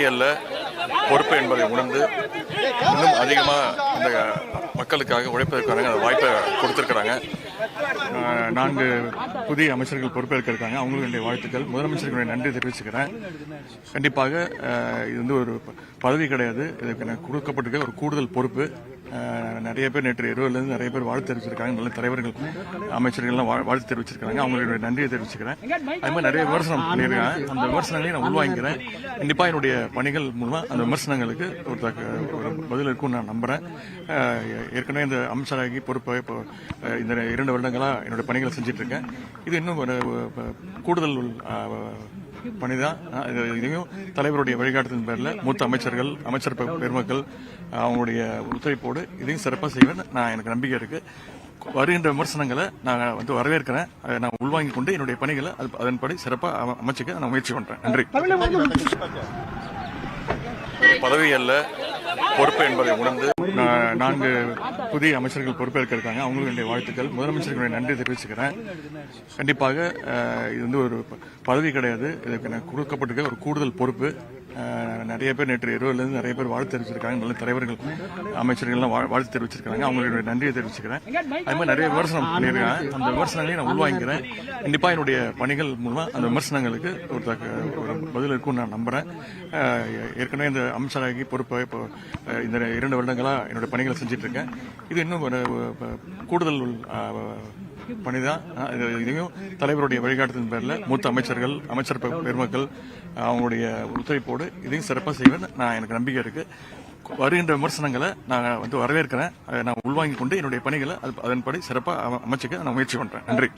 பதவி அல்ல பொறுப்பு என்பதை உணர்ந்து இன்னும் அதிகமாக இந்த மக்களுக்காக உழைப்பதற்கான அந்த வாய்ப்பை கொடுத்துருக்குறாங்க. நான்கு புதிய அமைச்சர்கள் பொறுப்பேற்க இருக்காங்க அவங்களுக்கு என்னுடைய வாழ்த்துக்கள். முதலமைச்சர்களுடைய நன்றி தெரிவிச்சுக்கிறேன். கண்டிப்பாக இது வந்து ஒரு ப- பதவி கிடையாது. இதுக்கு எனக்கு கொடுக்கப்பட்டிருக்க ஒரு கூடுதல் பொறுப்பு. நிறைய பேர் நேற்று இரவுலேருந்து நிறைய பேர் வாழ்த்து தெரிவிச்சிருக்காங்க. நல்ல தலைவர்கள் அமைச்சர்கள்லாம் வாழ்த்து தெரிவிச்சிருக்காங்க. அவங்களுடைய நன்றியை தெரிவிச்சுக்கிறேன். அது மாதிரி நிறைய விமர்சனம் பண்ணியிருக்காங்க. அந்த விமர்சனங்களையும் நான் உள்வாங்கிக்கிறேன். கண்டிப்பாக என்னுடைய பணிகள் மூலமாக அந்த விமர்சனங்களுக்கு ஒரு தக்க ஒரு பதில் இருக்கும்னு நான் நம்புகிறேன் ஏற்கனவே இந்த அமைச்சராகி பொறுப்பை இப்போ இந்த இரண்டு வருடங்களாக என்னுடைய பணிகளை செஞ்சிட்ருக்கேன். இது இன்னும் ஒரு கூடுதல் அஹ், பணிதான் இதையும் தலைவருடைய வழிகாட்டுதலின் பேரில் மூத்த அமைச்சர்கள் அமைச்சர் பெருமக்கள் அவங்களுடைய ஒத்துழைப்போடு இதையும் சிறப்பாக செய்வேன் நான் எனக்கு நம்பிக்கை இருக்கு. வருகின்ற விமர்சனங்களை நான் வந்து வரவேற்கிறேன். அதை நான் உள்வாங்கிக் கொண்டு என்னுடைய பணிகளை அது- அதன்படி சிறப்பாக அமைச்சுக்க நான் முயற்சி பண்றேன். நன்றி. பதவி அல்ல. பொறுப்பு என்பதை உணர்ந்து நான்கு புதிய அமைச்சர்கள் பொறுப்பேற்க இருக்காங்க அவங்களுக்கு என்னுடைய வாழ்த்துக்கள். முதலமைச்சர்களுடைய நன்றி தெரிவிச்சுக்கிறேன். கண்டிப்பாக இது வந்து ஒரு ப- பதவி கிடையாது. இதுக்கு எனக்கு கொடுக்கப்பட்டிருக்க ஒரு கூடுதல் பொறுப்பு. நிறைய பேர் நேற்று இரவுலேருந்து நிறைய பேர் வாழ்த்து தெரிவிச்சிருக்காங்க. நல்ல தலைவர்கள் அமைச்சர்கள்லாம் வாழ்த்து தெரிவிச்சிருக்காங்க. அவங்களுடைய நன்றியை தெரிவிச்சுக்கிறேன். அது மாதிரி நிறைய விமர்சனம் பண்ணியிருக்காங்க. அந்த விமர்சனங்களையும் நான் உள்வாங்கிக்கிறேன். கண்டிப்பாக என்னுடைய பணிகள் மூலமாக அந்த விமர்சனங்களுக்கு ஒரு பதில் இருக்கும்னு நான் நம்புகிறேன் ஏற்கனவே இந்த அமைச்சராகி பொறுப்பை இந்த இரண்டு வருடங்களாக என்னுடைய பணிகளை செஞ்சுட்டு இருக்கேன் இது இன்னும் ஒரு கூடுதல் பணி பணிதான். இதையும் தலைவருடைய வழிகாட்டுதலின் பேரில் மூத்த அமைச்சர்கள் அமைச்சர் பெருமக்கள் அவங்களுடைய ஒத்துழைப்போடு இதையும் சிறப்பாக செய்வேன் நான் எனக்கு நம்பிக்கை இருக்கு. வருகின்ற விமர்சனங்களை நான் வந்து வரவேற்கிறேன். அதை நான் உள்வாங்கிக் கொண்டு என்னுடைய பணிகளை அது- அதன்படி சிறப்பாக அமைச்சுக்க நான் முயற்சி பண்றேன். நன்றி.